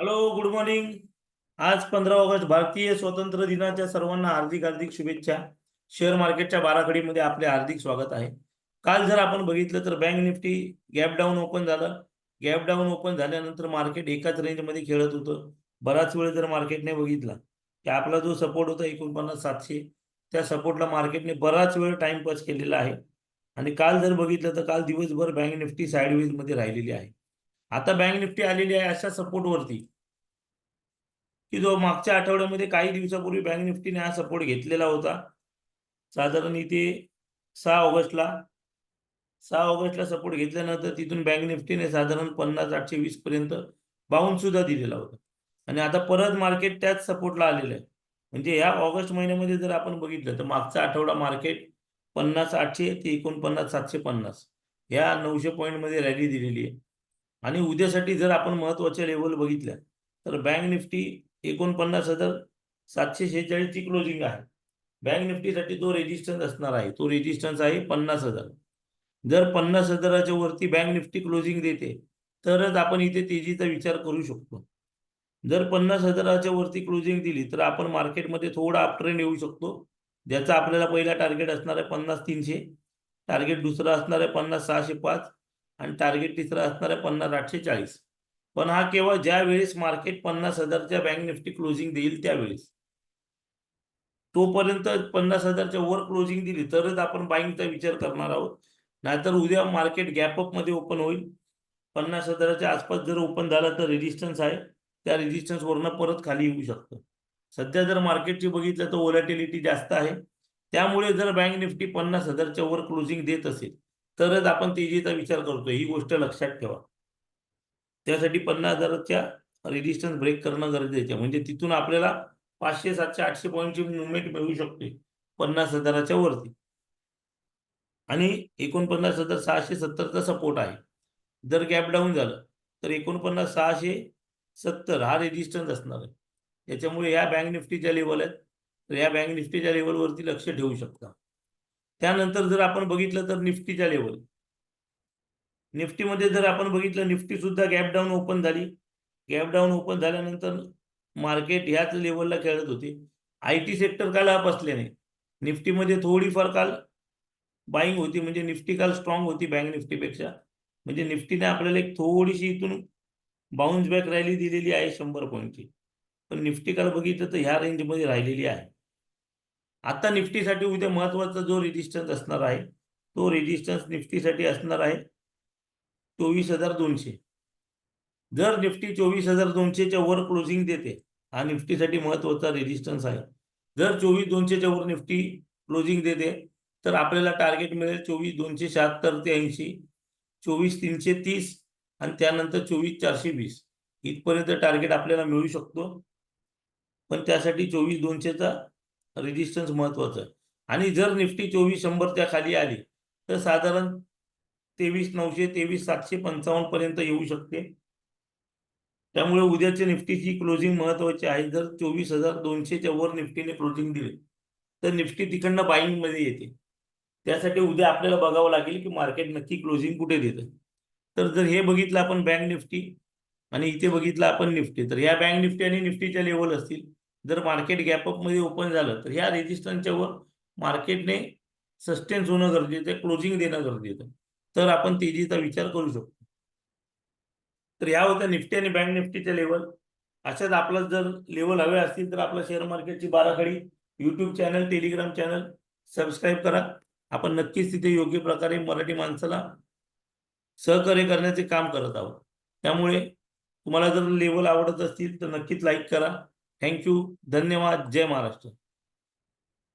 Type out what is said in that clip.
Hello good morning आज पंधरा August भारतीय स्वातंत्र्य दिनाच्या सर्वांना हार्दिक हार्दिक शुभेच्छा. शेअर मार्केटच्या बाराखडीमध्ये आपले हार्दिक स्वागत आहे. काल जर आपण बघितलं तर bank Nifty gap down open झालं. गॅप डाऊन ओपन झाल्यानंतर मार्केट एकाच रेंजमध्ये खेळत होतं. बराच वेळ जर मार्केटने बघितला की आपला जो सपोर्ट होता एकोणपन्नास सातशे त्या सपोर्टला मार्केटने बराच वेळ टाइमपास केलेला आहे. आणि काल जर बघितलं तर काल दिवसभर बँक निफ्टी साईडवेजमध्ये राहिलेली आहे. आता बँक निफ्टी आलेली आहे अशा सपोर्टवरती की जो मागच्या आठवड्यामध्ये काही दिवसापूर्वी बँक निफ्टीने हा सपोर्ट घेतलेला होता. साधारण इथे सहा ऑगस्टला सहा ऑगस्टला सपोर्ट घेतल्यानंतर तिथून बँक निफ्टीने साधारण पन्नास आठशे वीस पर्यंत बाउन्स सुद्धा दिलेला होता. आणि आता परत मार्केट त्याच सपोर्टला आलेलं आहे. म्हणजे या ऑगस्ट महिन्यामध्ये जर आपण बघितलं तर मागचा आठवडा मार्केट पन्नास आठशे ते एकोणपन्नास सातशे पन्नास. या नऊशे पॉईंटमध्ये रॅली दिलेली आहे. आणि उद्यासाठी जर आपण महत्त्वाच्या लेवल बघितल्या तर बँक निफ्टी एकोणपन्नास हजार सातशे शेहेचाळीसची क्लोजिंग आहे. बँक निफ्टीसाठी तो रेजिस्टन्स असणार आहे. तो रेजिस्टन्स आहे पन्नास हजार. जर पन्नास हजाराच्या वरती बँक निफ्टी क्लोजिंग देते तरच आपण इथे तेजीचा विचार करू शकतो. जर पन्नास हजाराच्या वरती क्लोजिंग दिली तर आपण मार्केटमध्ये थोडा अपट्रेंड येऊ शकतो. ज्याचा आपल्याला पहिला टार्गेट असणार आहे पन्नास तीनशे. टार्गेट दुसरा असणार आहे पन्नास सहाशे पाच. आणि टार्गेट तिसरा असणार आहे पन्नास आठशे चाळीस. पण हा केवळ ज्या वेळेस मार्केट पन्नास हजारच्या बँक निफ्टी क्लोजिंग देईल त्यावेळेस. तोपर्यंत पन्नास हजारच्या वर क्लोजिंग दिली तरच आपण बाईंगचा विचार करणार आहोत. नाहीतर उद्या मार्केट गॅपअपमध्ये ओपन होईल. पन्नास हजाराच्या आसपास जर ओपन झाला तर रेजिस्टन्स आहे. त्या रेजिस्टन्सवरनं परत खाली येऊ शकतं. सध्या जर मार्केटची बघितलं तर ओलॅटिलिटी जास्त आहे. त्यामुळे जर बँक निफ्टी पन्नास हजारच्या वर क्लोजिंग देत असेल तरच आपण तेजीचा विचार करतो ही गोष्ट लक्षात ठेवा. त्यासाठी पन्नास हजाराच्या रेजिस्टन्स ब्रेक करणं गरजेचं आहे. म्हणजे तिथून आपल्याला पाचशे सातशे आठशे पॉईंटची मुवमेंट मिळू शकते पन्नास हजाराच्या वरती. आणि एकोणपन्नास हजार सहाशे सत्तरचा सपोर्ट आहे. जर गॅप डाऊन झालं तर एकोणपन्नास सहाशे सत्तर हा रेजिस्टन्स असणार आहे. त्याच्यामुळे या बँक निफ्टीच्या लेवल आहेत. तर या बँक निफ्टीच्या लेवलवरती लक्ष ठेवू शकता. त्यानंतर जर आपण बघितलं तर निफ्टीच्या लेवल निफ्टीमध्ये जर आपण बघितलं निफ्टी सुद्धा गॅप डाऊन ओपन झाली. गॅप डाऊन ओपन झाल्यानंतर मार्केट ह्याच लेवलला खेळत होते. आय टी सेक्टर काल बसले नाही? निफ्टीमध्ये थोडीफार काल बाईंग होती म्हणजे निफ्टी काल स्ट्रॉंग होती बँक निफ्टीपेक्षा. म्हणजे निफ्टीने आपल्याला एक थोडीशी इथून बाउन्स बॅक रॅली दिलेली आहे शंभर पॉईंटची पण निफ्टी काल बघितलं तर ह्या रेंजमध्ये राहिलेली आहे. आता निफ्टीसाठी उद्या महत्त्वाचा जो रेजिस्टन्स असणार आहे तो रेजिस्टन्स निफ्टीसाठी असणार आहे चोवीस हजार दोनशे. जर निफ्टी चोवीस हजार दोनशेच्या वर क्लोजिंग देते हा निफ्टीसाठी महत्त्वाचा रेजिस्टन्स आहे. जर चोवीस दोनशेच्या वर निफ्टी क्लोजिंग देते तर आपल्याला टार्गेट मिळेल चोवीस दोनशे शहात्तर ते ऐंशी चोवीस तीनशे तीस आणि त्यानंतर चोवीस चारशे वीस. इथपर्यंत टार्गेट आपल्याला मिळू शकतो. पण त्यासाठी चोवीस दोनशेचा रेजिस्टन्स महत्त्वाचा. आहे आणि जर निफ्टी चोवीस शंभरच्या खाली आली तर साधारण तेवीस नऊशे तेवीस सातशे पंचावन्न पर्यंत येऊ शकते. त्यामुळे उद्याच्या निफ्टीची क्लोजिंग महत्वाची आहे. जर चोवीस हजार दोनशेच्या वर निफ्टीने क्लोजिंग दिले तर निफ्टी तिकडनं बाईंगमध्ये येते. त्यासाठी उद्या आपल्याला बघावं लागेल की मार्केट नक्की क्लोजिंग कुठे देतं. तर जर हे बघितलं आपण बँक निफ्टी आणि इथे बघितलं आपण निफ्टी तर या बँक निफ्टी आणि निफ्टीच्या लेवल असतील. जर मार्केट गॅपअपमध्ये ओपन झालं तर ह्या रेजिस्टन्सच्या वर मार्केटने सस्टेन्स होणं गरजेचं क्लोजिंग देणं गरजेचं तर आपण तेजीचा विचार करू शकतो. तर ह्या होत्या निफ्टी आणि बँक निफ्टीच्या लेवल अशाच आपला जर लेवल हवे असतील तर आपल्या शेअर मार्केटची बाराखडी YouTube channel Telegram channel subscribe करा. आपण नक्कीच तिथे योग्य प्रकारे मराठी माणसाला सहकार्य करण्याचे काम करत आहोत. त्यामुळे तुम्हाला जर लेवल आवडत असतील तर नक्कीच लाईक करा. थँक्यू धन्यवाद. जय महाराष्ट्र.